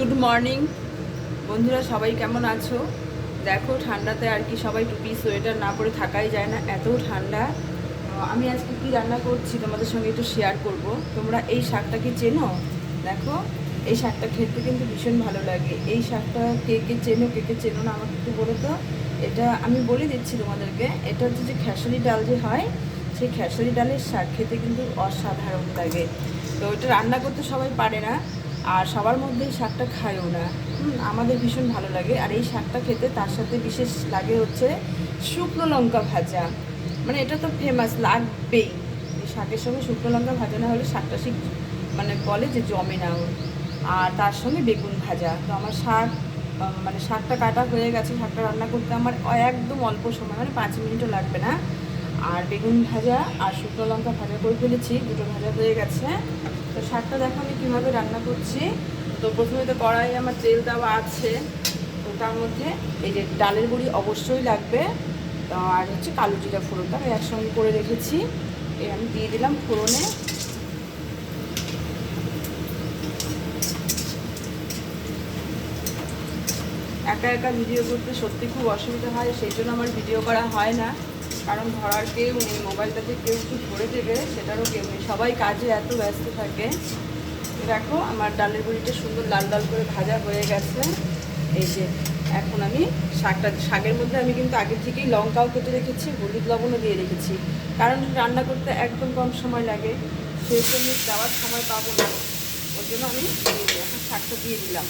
Good morning. বন্ধুরা, সবাই কেমন আছো? দেখো, ঠান্ডাতে আর কি সবাই টুপি, সোয়েটার না পরে থাকাই যায় না এত ঠান্ডা। আমি আজকে কি রান্না করছি তোমাদের সঙ্গে একটু শেয়ার করব। তোমরা এই শাকটা কি চেনো? দেখো, এই শাকটা খেতে কিন্তু ভীষণ ভালো লাগে। এই শাকটা কে কে চেনো, কে কে চেনো না আমাকে একটু বলো তো। এটা আমি বলে দিচ্ছি তোমাদেরকে, এটা হচ্ছে যে খেসারি ডাল যে হয়, সেই খেসারি ডালের শাক খেতে কিন্তু অসাধারণ লাগে। তো এটা রান্না করতে সবাই পারে না। আর সবার মধ্যে এই শাকটা খায়ও না। আমাদের ভীষণ ভালো লাগে। আর এই শাকটা খেতে তার সাথে বিশেষ লাগে হচ্ছে শুকনো লঙ্কা ভাজা। মানে এটা তো ফেমাস লাগবেই। এই শাকের সঙ্গে শুকনো লঙ্কা ভাজা না হলে শাকটা ঠিক মানে বলে যে জমে না। আর তার সঙ্গে বেগুন ভাজা। তো আমার শাক মানে শাকটা কাটা হয়ে গেছে শাকটা রান্না করতে আমার একদম অল্প সময় মানে পাঁচ মিনিটও লাগবে না। আর বেগুন ভাজা আর শুকনো লঙ্কা ভাজা করে ফেলেছি, দুটো ভাজা হয়ে গেছে। তো শাকটা দেখো আমি কীভাবে রান্না করছি। তো প্রথমে তো কড়াই আমার তেল দেওয়া আছে, তো তার মধ্যে এই যে ডালের বড়ি অবশ্যই লাগবে। আর হচ্ছে কালো জিরা ফোড়নটা আমি একসঙ্গে করে রেখেছি। এই আমি দিয়ে দিলাম ফোড়নে। একা একা ভিডিও করতে সত্যি খুব অসুবিধা হয়, সেই জন্য আমার ভিডিও করা হয় না। কারণ ধরার কেউ নেই মোবাইলটাতে কেউ একটু ধরে দেবে, সেটারও কেউ নেই। সবাই কাজে এত ব্যস্ত থাকে। দেখো, আমার ডালের বড়িটা সুন্দর লাল লাল করে ভাজা হয়ে গেছে। এই যে, এখন আমি শাকটা, শাকের মধ্যে আমি কিন্তু আগে থেকেই লঙ্কাও কেটে রেখেছি, হলুদ লবণও দিয়ে রেখেছি। কারণ রান্না করতে একদম কম সময় লাগে। সেই জন্য যাওয়ার সময় পাবো না। ওর জন্য আমি এখন শাকটা দিয়ে দিলাম।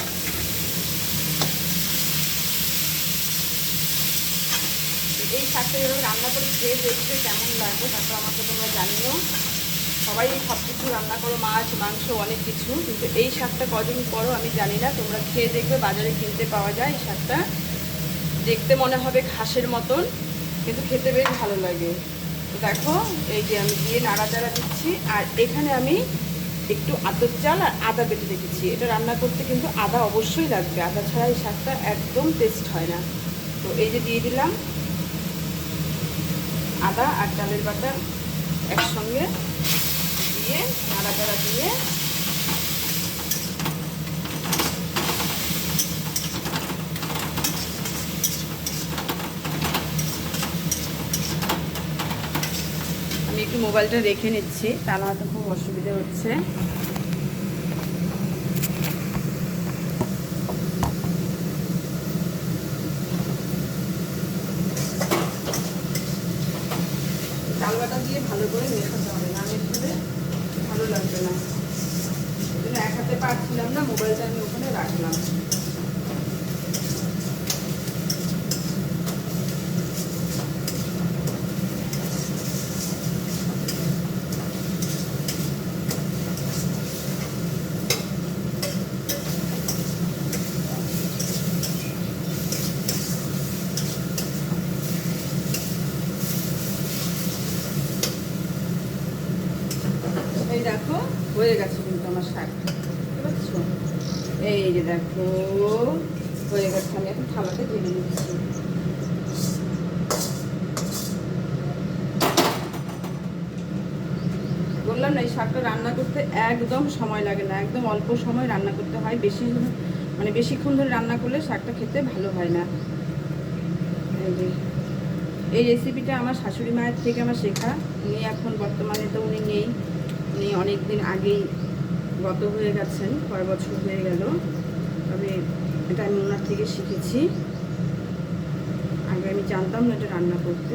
এই শাকটা এভাবে রান্না করে খেয়ে দেখবে কেমন লাগবে তারপর আমাকে তোমরা জানিও। সবাই সব কিছু রান্না করো, মাছ, মাংস, অনেক কিছু, কিন্তু এই শাকটা কজন করো আমি জানি না, তোমরা খেয়ে দেখবে, বাজারে কিনতে পাওয়া যায় এই শাকটা। দেখতে মনে হবে ঘাসের মতন, কিন্তু খেতে বেশ ভালো লাগে। তো দেখো, এই যে আমি দিয়ে নাড়াচাড়া দিচ্ছি, আর এখানে আমি একটু আতর চাল আর আদা বেটে রেখেছি। এটা রান্না করতে কিন্তু আদা অবশ্যই লাগবে, আদা ছাড়া এই শাকটা একদম টেস্ট হয় না। তো এই যে দিয়ে দিলাম আদা আর ডালের বাটা একসঙ্গে দিয়ে, নাড়াচাড়া দিয়ে আমি একটু মোবাইলটা রেখে নিচ্ছি তা না তো খুব অসুবিধা হচ্ছে। চাল বাটা দিয়ে ভালো করে মেশাতে হবে, না মেশালে ভালো লাগবে না। এক হাতে পারছিলাম না, মোবাইলটা আমি ওখানে রাখলাম এই দেখো হয়ে গেছে কিন্তু আমার শাক। পারছ? এই যে দেখো, হয়ে গেছে, আমি এখন থালাতে ঢেলে নিচ্ছি। বললাম না, এই শাকটা রান্না করতে একদম সময় লাগে না, একদম অল্প সময় রান্না করতে হয়। বেশি মানে বেশিক্ষণ ধরে রান্না করলে শাকটা খেতে ভালো হয় না। এই রেসিপিটা আমার শাশুড়ি মায়ের থেকে আমার শেখা। উনি এখন বর্তমানে তো উনি নেই। উনি অনেক দিন আগেই গত হয়ে গেছেন কয় বছর হয়ে গেল। তবে এটা আমি ওনার থেকে শিখেছি। আগে আমি জানতাম না এটা রান্না করতে।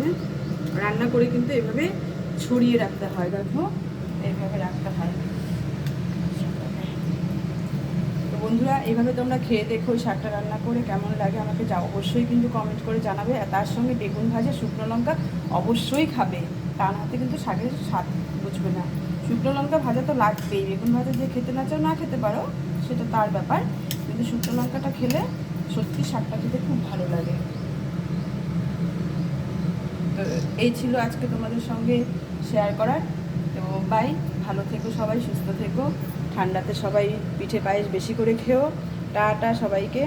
রান্না করে কিন্তু এভাবে ছড়িয়ে রাখতে হয় দেখো এইভাবে রাখতে হয়। তো বন্ধুরা এইভাবে তোমরা খেয়ে দেখো শাকটা রান্না করে কেমন লাগে আমাকে যা অবশ্যই কিন্তু কমেন্ট করে জানাবে। আর তার সঙ্গে বেগুন ভাজা শুকনো লঙ্কা অবশ্যই খাবে। তা না হতে কিন্তু শাকের স্বাদ বুঝবে না। শুকনো লঙ্কা ভাজা তো লাগবেই, বেগুন ভাজা যে খেতে না চাও না খেতে পারো, সেটা তার ব্যাপার। কিন্তু শুকনো লঙ্কাটা খেলে সত্যি শাকটা খেতে খুব ভালো লাগে। তো এই ছিল আজকে তোমাদের সঙ্গে শেয়ার করার। তো বাই ভালো থেকো সবাই, সুস্থ থেকো। ঠান্ডাতে সবাই পিঠে পায়েস বেশি করে খেও। টাটা সবাইকে।